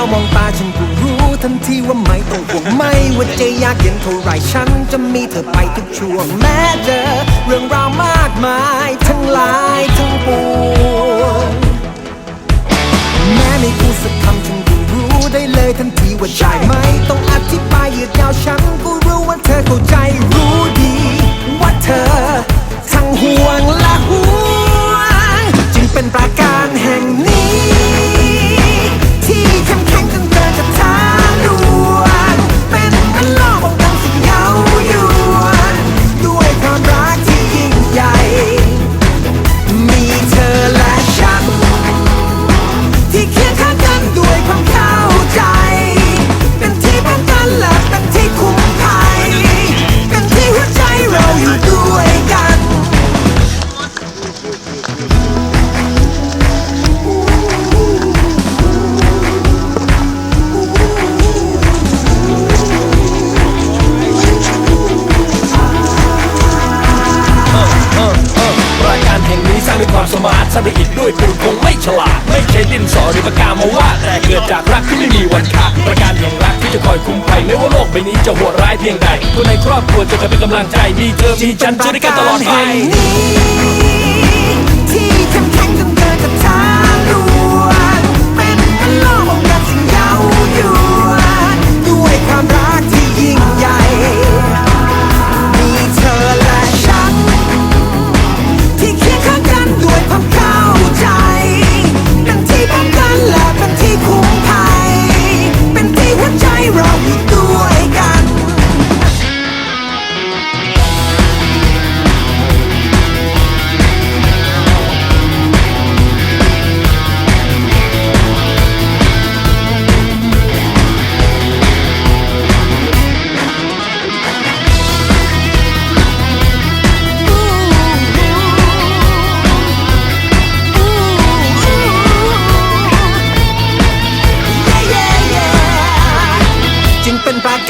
าวมองตาฉันก็รู้ทันทีว่าไม่ต้องห่วงไม่ว่าจะยากเย็นเท่าไรฉันจะมีเธอไปทุกช่วงแม้เจอเรื่องราวมากมายทั้งหลายทั้งปวงแม้ไม่พูดสักคำฉันก็รู้ได้เลยทันทีว่าใช่ไหมต้องอธิบายยืดยาวฉันก็รู้ว่าเธอเข้าใจรู้ดี ความสมาร์ทสร้างด้วยอิฐด้วยปูนคงไม่ฉลาด ไม่ใช่ดินสอหรือปากกามาวาดแต่เกิดจากรักที่ไม่มีวันขาดประการแห่งรักที่จะคอยคุ้มภัยไม่ว่าโลกใบนี้จะโหดร้ายเพียงใดคนในครอบครัวจะเป็นกำลังใจมีเธอมีฉันจะด้วยกันตลอดไป จึ